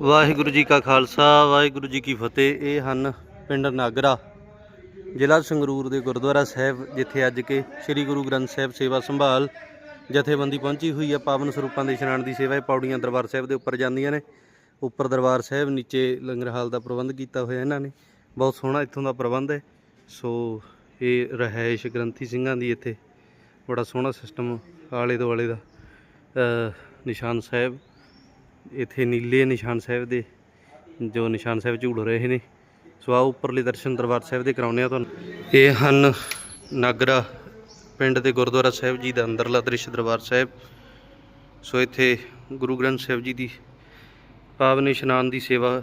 ਵਾਹਿਗੁਰੂ ਜੀ ਕਾ ਖਾਲਸਾ, ਵਾਹਿਗੁਰੂ ਜੀ ਕੀ ਫਤਿਹ। ਇਹ ਹਨ ਪਿੰਡ ਨਾਗਰਾ, ਜ਼ਿਲ੍ਹਾ ਸੰਗਰੂਰ ਦੇ ਗੁਰਦੁਆਰਾ ਸਾਹਿਬ, ਜਿੱਥੇ ਅੱਜ ਕੇ ਸ੍ਰੀ ਗੁਰੂ ਗ੍ਰੰਥ ਸਾਹਿਬ ਸੇਵਾ ਸੰਭਾਲ ਜਥੇਬੰਦੀ ਪਹੁੰਚੀ ਹੋਈ ਹੈ ਪਾਵਨ ਸਰੂਪਾਂ ਦੇ ਇਸ਼ਨਾਨ ਦੀ ਸੇਵਾ ਇਹ ਪੌੜੀਆਂ ਦਰਬਾਰ ਸਾਹਿਬ ਦੇ ਉੱਪਰ ਜਾਂਦੀਆਂ ਨੇ। ਉੱਪਰ ਦਰਬਾਰ ਸਾਹਿਬ ਨੀਚੇ ਲੰਗਰ ਹਾਲ ਦਾ ਪ੍ਰਬੰਧ ਕੀਤਾ ਹੋਇਆ ਇਹਨਾਂ ਨੇ। ਬਹੁਤ ਸੋਹਣਾ ਇੱਥੋਂ ਦਾ ਪ੍ਰਬੰਧ ਹੈ। ਸੋ ਇਹ ਰਹਿائش ਗ੍ਰੰਥੀ ਸਿੰਘਾਂ ਦੀ ਇੱਥੇ ਬੜਾ ਸੋਹਣਾ ਸਿਸਟਮ ਆਲੇ ਦੁਆਲੇ ਦਾ ਨਿਸ਼ਾਨ ਸਾਹਿਬ। ਇੱਥੇ ਨੀਲੇ ਨਿਸ਼ਾਨ ਸਾਹਿਬ ਦੇ, ਜੋ ਨਿਸ਼ਾਨ ਸਾਹਿਬ ਝੂੜ ਰਹੇ ਨੇ। ਸੋ ਆਓ ਉੱਪਰਲੇ ਦਰਸ਼ਨ ਦਰਬਾਰ ਸਾਹਿਬ ਦੇ ਕਰਾਉਂਦੇ ਆ ਤੁਹਾਨੂੰ। ਇਹ ਹਨ ਨਾਗਰਾ ਪਿੰਡ ਦੇ ਗੁਰਦੁਆਰਾ ਸਾਹਿਬ ਜੀ ਦਾ ਅੰਦਰਲਾ ਦ੍ਰਿਸ਼ ਦਰਬਾਰ ਸਾਹਿਬ। ਸੋ ਇੱਥੇ ਗੁਰੂ ਗ੍ਰੰਥ ਸਾਹਿਬ ਜੀ ਦੀ ਪਾਵਨ ਇਸ਼ਨਾਨ ਦੀ ਸੇਵਾ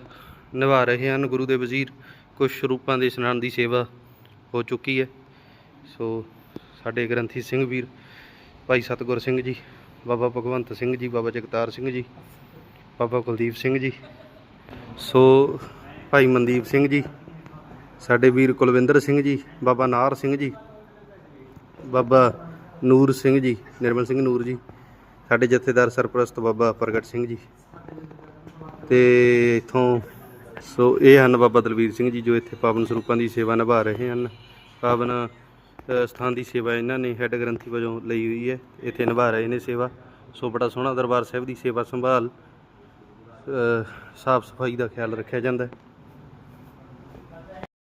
ਨਿਭਾ ਰਹੇ ਹਨ। ਗੁਰੂ ਦੇ ਵਜ਼ੀਰ ਕੁਝ ਸਰੂਪਾਂ ਦੇ ਇਸ਼ਨਾਨ ਦੀ ਸੇਵਾ ਹੋ ਚੁੱਕੀ ਹੈ। ਸੋ ਸਾਡੇ ਗ੍ਰੰਥੀ ਸਿੰਘ ਵੀਰ, ਭਾਈ ਸਤਗੁਰ ਸਿੰਘ ਜੀ, ਬਾਬਾ ਭਗਵੰਤ ਸਿੰਘ ਜੀ, ਬਾਬਾ ਜਗਤਾਰ ਸਿੰਘ ਜੀ ਬਾਬਾ ਕੁਲਦੀਪ ਸਿੰਘ ਜੀ। ਸੋ ਭਾਈ ਮਨਦੀਪ ਸਿੰਘ ਜੀ, ਸਾਡੇ ਵੀਰ ਕੁਲਵਿੰਦਰ ਸਿੰਘ ਜੀ, ਬਾਬਾ ਨਾਰ ਸਿੰਘ ਜੀ, ਬਾਬਾ ਨੂਰ ਸਿੰਘ ਜੀ, ਨਿਰਮਲ ਸਿੰਘ ਨੂਰ ਜੀ, ਸਾਡੇ ਜਥੇਦਾਰ ਸਰਪ੍ਰਸਤ ਬਾਬਾ ਪ੍ਰਗਟ ਸਿੰਘ ਜੀ। ਤੇ ਇਥੋਂ ਸੋ ਇਹ ਹਨ ਬਾਬਾ ਦਲਵੀਰ ਸਿੰਘ ਜੀ ਜੋ ਇੱਥੇ ਪਾਵਨ ਸਰੂਪਾਂ ਦੀ ਸੇਵਾ ਨਿਭਾ ਰਹੇ ਹਨ। ਪਾਵਨ ਸਥਾਨ ਦੀ ਸੇਵਾ ਇਹਨਾਂ ਨੇ ਹੈੱਡ ਗ੍ਰੰਥੀ ਵਜੋਂ ਲਈ ਹੋਈ ਹੈ। ਇੱਥੇ ਨਿਭਾ ਰਹੇ ਨੇ ਸੇਵਾ। ਸੋ ਬੜਾ ਸੋਹਣਾ ਦਰਬਾਰ ਸਾਹਿਬ ਦੀ ਸੇਵਾ ਸੰਭਾਲ ਸਾਫ਼ ਸਫ਼ਾਈ ਦਾ ਖਿਆਲ ਰੱਖਿਆ ਜਾਂਦਾ ਹੈ।